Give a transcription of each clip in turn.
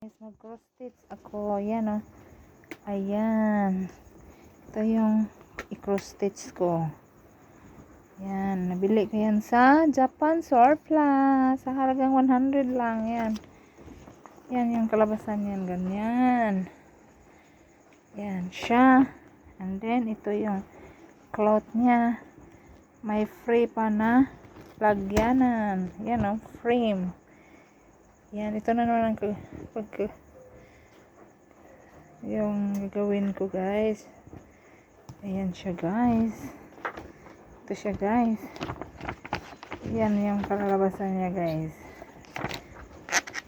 Guys, mag-cross stitch ako. Ayan, oh. Ayan. Ito yung i-cross stitch ko. Yan. Nabili ko yan sa Japan Surplus. Sa halagang 100 lang. Yan. Yan yung kalabasan yan. Ganyan. Yan siya. And then, ito yung cloth niya. May free pa na lagyanan. Yan, oh. Frame. Yan, ito na naman ang pag yung gagawin ko guys. Ayan siya guys. Ito siya guys. Yan yung kalalabasan niya guys.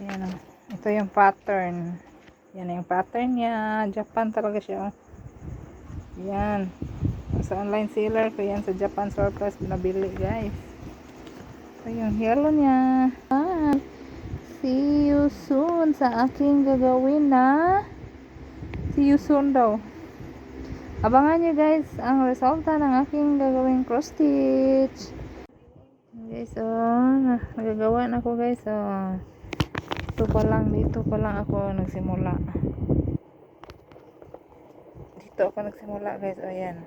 Yan oh. Ito yung pattern. Yan yung pattern niya. Japan talaga siya. oh. Yan. Sa online seller ko yan sa Japan Surplus nabili guys. Ito yung yellow niya. Ah. See you soon sa aking gagawin na see you soon daw. Abangan nyo guys ang resulta ng aking gagawing cross stitch. Guys, oh, nagagawa na ako guys, oh. Dito pa lang, dito pa lang ako nagsimula. Dito ako nagsimula guys, oh yan.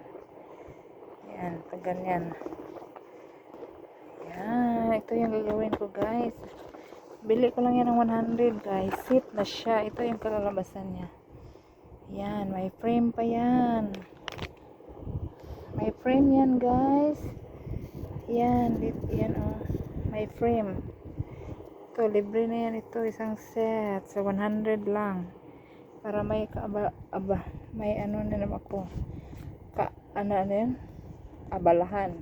Yan, pag ganyan. Yan, ito yung gagawin ko guys. Bili ko lang yan ng 100 guys. Sit na siya. Ito yung kalalabasan niya. Yan. May frame pa yan. May frame yan guys. Yan. Yan oh. May frame. Ito. Libre na yan ito. Isang set. Sa 100 lang. Para may kaaba, aba, may ano na naman ako. Ka, ano, ano yun? Abalahan.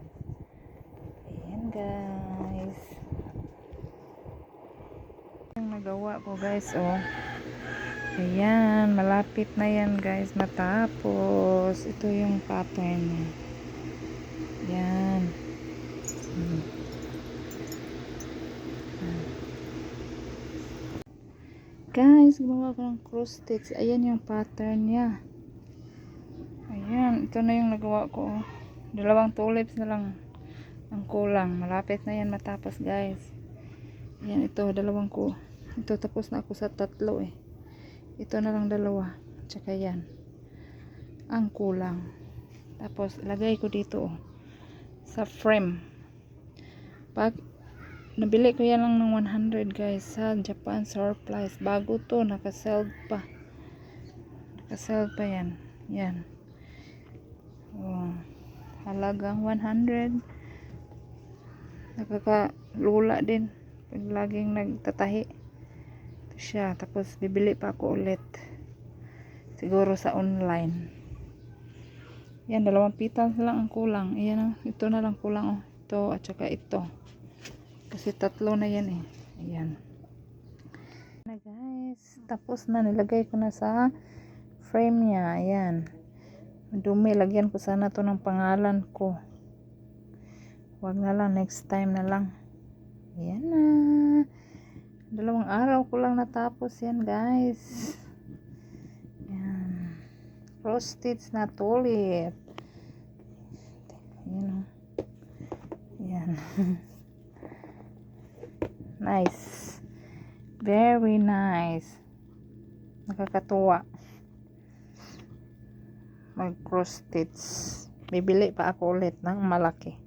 Ayan guys yung nagawa ko guys oh. Ayan malapit na yan guys. Matapos. Ito yung pattern niya. Yan Hmm. Guys gumawa ko ng cross stitch. Ayan yung pattern niya. Ayan ito na yung nagawa ko oh. dalawang tulips na lang ang kulang. Malapit na yan matapos guys yan ito, dalawang ko. Ito, tapos na ako sa tatlo eh. Ito na lang dalawa. Tsaka yan. Ang kulang. Tapos, lagay ko dito oh. Sa frame. Pag, nabili ko yan lang ng 100 guys. Sa Japan Surplus. Bago to, nakasell pa. Nakasell pa yan. Yan. Oh. Halagang 100. Nakakalula din pag laging nagtatahi. Ito siya. Tapos bibili pa ako ulit. Siguro sa online. Yan dalawang pitals lang ang kulang. Ayan oh, ito na lang kulang oh. Ito at saka ito. Kasi tatlo na yan eh. Ayan. Na guys. Tapos na. Nilagay ko na sa frame niya. Ayan. Dumi. Lagyan ko sana to ng pangalan ko. Wag na lang. Next time na lang Ayan na. Dalawang araw ko lang natapos yan, guys. Ayan. Cross stitch na tulip. Ayan o. Ayan. nice. Very nice. Nakakatuwa. Mag cross stitch. Bibili pa ako ulit ng malaki.